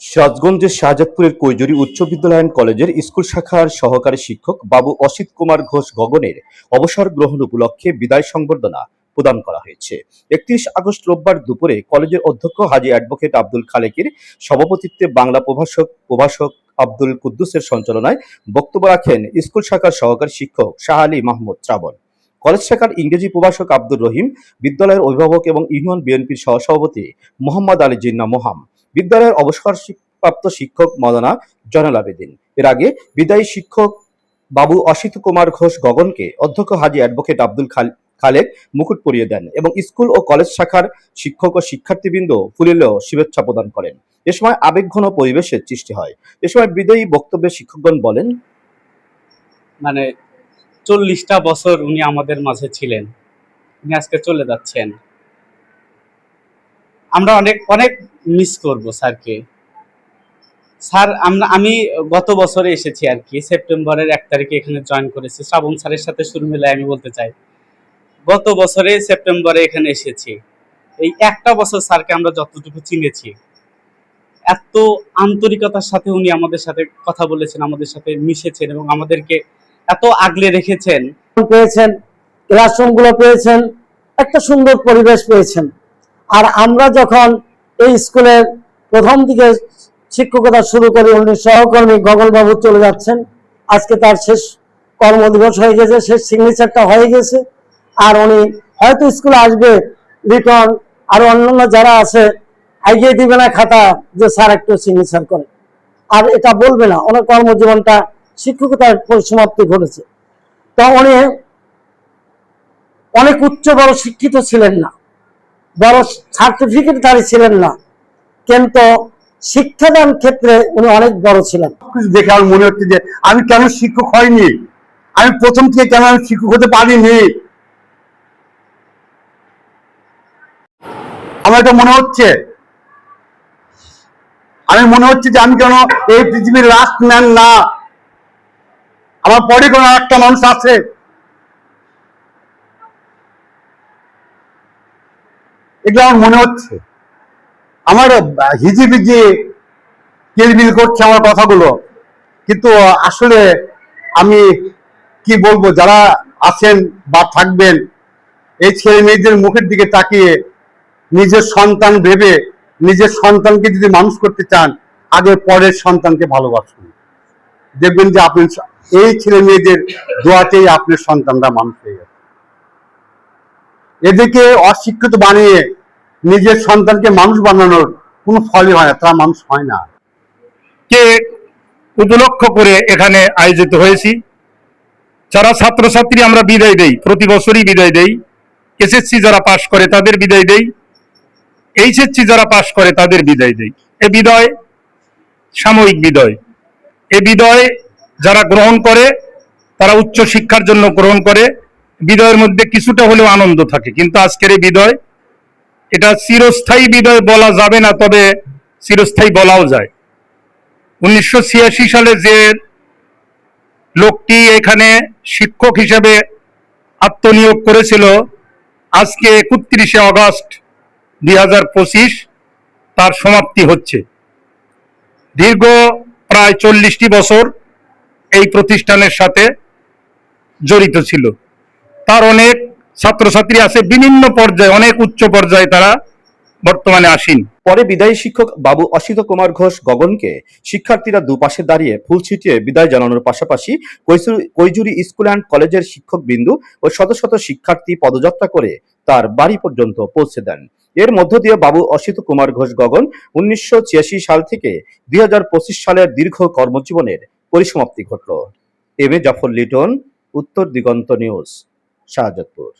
সাজগঞ্জের শাহজাদপুরের কৈজুরি উচ্চ বিদ্যালয় অ্যান্ড কলেজের স্কুল শাখার সহকারী শিক্ষক বাবু অসিত কুমার ঘোষ গগনের অবসর গ্রহণ উপলক্ষে বিদায় সংবর্ধনা প্রদান করা হয়েছে। একত্রিশ আগস্ট রোববার দুপুরে কলেজের অধ্যক্ষ হাজি অ্যাডভোকেট আব্দুল খালেকের সভাপতিত্বে বাংলা প্রভাষক প্রভাষক আব্দুল কুদ্দুসের সঞ্চালনায় বক্তব্য রাখেন স্কুল শাখার সহকারী শিক্ষক শাহ আলী মাহমুদ শ্রাবণ। কলেজ শাখার ইংরেজি প্রভাষক আব্দুর রহিম, বিদ্যালয়ের অভিভাবক এবং ইউনিয়ন বিএনপির সহসভাপতি মোহাম্মদ আলী জিন্না মোহাম বিদ্যালয়ের অবসরপ্রাপ্ত শিক্ষক মদনা জয়নাল আবেদিন এর আগে বিদায়ী শিক্ষক বাবু অসিত কুমার ঘোষ গগনকে অধ্যক্ষ হাজি অ্যাডভোকেট আব্দুল খাল খালেক মুকুট পরিয়ে দেন এবং স্কুল ও কলেজ শাখার শিক্ষক ও শিক্ষার্থীবৃন্দ ফুলিলেও শুভেচ্ছা প্রদান করেন। এ সময় আবেগঘন পরিবেশের সৃষ্টি হয়। এ সময় বিদায়ী বক্তব্যে শিক্ষকগণ বলেন মানে চল্লিশটা বছর উনি আমাদের মাঝে ছিলেন। উনি আজকে চলে যাচ্ছেন। আমরা অনেক অনেক মিস করব স্যারকে। স্যার, আমরা, আমি গত বছরে এসেছি আর কি, সেপ্টেম্বরের এক তারিখে এখানে জয়েন করেছি, শ্রাবণ স্যারের সাথে শুরু মিলে আমি বলতে চাই। গত বছরে সেপ্টেম্বরে এখানে এসেছি। এই একটা বছর স্যারকে আমরা যতটুকু চিনেছি, এত আন্তরিকতার সাথে উনি আমাদের সাথে কথা বলেছেন, আমাদের সাথে মিশেছেন এবং আমাদেরকে এত আগলে রেখেছেন। পেয়েছেন ক্লাসরুমগুলো পেয়েছেন, একটা সুন্দর পরিবেশ পেয়েছেন। আর আমরা যখন এই স্কুলের প্রথম দিকে শিক্ষকতা শুরু করি, উনি সহকর্মী গগনবাবু চলে যাচ্ছেন। আজকে তার শেষ কর্মদিবস হয়ে গেছে, শেষ সিগনেচারটা হয়ে গেছে। আর উনি হয়তো স্কুলে আসবে রিটার্ন আর অন্যান্য যারা আছে এগিয়ে দিবে না খাতা যে স্যার একটু সিগনেচার করে। আর এটা বলবে না, ওনার কর্মজীবনটা শিক্ষকতার পরিসমাপ্তি ঘটেছে। তো উনি অনেক উচ্চ বড় শিক্ষিত ছিলেন না। বড় সার্টিফিকেটধারী ছিলেন না। কিন্তু শিক্ষাদান ক্ষেত্রে উনি অনেক বড় ছিলেন। দেখে আমার মনে হচ্ছে যে আমি কেন শিক্ষক হয়নি? আমি প্রথম থেকে কেন আমি শিক্ষক হতে পারিনি? আমার এটা মনে হচ্ছে। আমি মনে হচ্ছে যে আমি কেন এই পৃথিবীর লাস্ট ম্যান না। আমার পরে কোনো একটা মানুষ আছে এগুলো আমার মনে হচ্ছে। আমার হিজিবিজি কিলবিল করছে আমার কথাগুলো। কিন্তু আসলে আমি কি বলব, যারা আছেন বা থাকবেন, এই ছেলে মেয়েদের মুখের দিকে তাকিয়ে নিজের সন্তান ভেবে, নিজের সন্তানকে যদি মানুষ করতে চান, আগে পরের সন্তানকে ভালোবাসুন। দেখবেন যে আপনি এই ছেলে মেয়েদের দোয়াতেই আপনার সন্তানরা মানুষ হয়ে গেছে। এদেরকে অশিক্ষিত বানিয়ে নিজের সন্তানকে মানুষ বানানোর কোনো ফলই হয় না, তারা মানুষ হয় না। কে উপলক্ষ করে এখানে আয়োজিত হয়েছি, যারা ছাত্রছাত্রী আমরা বিদায় দেই, প্রতি বছরই বিদায় দেই, এসএসসি যারা পাশ করে তাদের বিদায় দেই, এইচএসসি যারা পাশ করে তাদের বিদায় দেই। এ বিদায় সাময়িক বিদায়। এ বিদায় যারা গ্রহণ করে, তারা উচ্চ শিক্ষার জন্য গ্রহণ করে, বিদয়ের মধ্যে কিছুটা হলেও আনন্দ থাকে, কিন্তু আজকের এই বিদয় এটা চিরস্থায়ী বিদয় বলা যাবে না, তবে চিরস্থায়ী বলাও যায়। উনিশশো ছিয়াশি সালে যে লোকটি এখানে শিক্ষক হিসেবে আত্মনিয়োগ করেছিল, আজকে একত্রিশে আগস্ট দুই তার সমাপ্তি হচ্ছে। দীর্ঘ প্রায় চল্লিশটি বছর এই প্রতিষ্ঠানের সাথে জড়িত ছিল। তার অনেক ছাত্রছাত্রী আছে, বিভিন্ন পর্যায়ে, অনেক উচ্চ পর্যায়ে তারা বর্তমানে আসীন। পরে বিদায়ী শিক্ষক বাবু অসিত কুমার ঘোষ গগনকে শিক্ষার্থীরা দুপাশে দাঁড়িয়ে ফুল ছিটিয়ে বিদায় জানানোর পাশাপাশি কৈজুরি স্কুল অ্যান্ড কলেজের শিক্ষক বিন্দু ও শত শত শিক্ষার্থী পদযাত্রা করে তার বাড়ি পর্যন্ত পৌঁছে দেন। এর মধ্য দিয়ে বাবু অসিত কুমার ঘোষ গগন উনিশশো ছিয়াশি সাল থেকে দুই হাজার পঁচিশ সালের দীর্ঘ কর্মজীবনের পরিসমাপ্তি ঘটল। এম এ জাফর লিটন, উত্তর দিগন্ত নিউজ, শাহজাদপুর।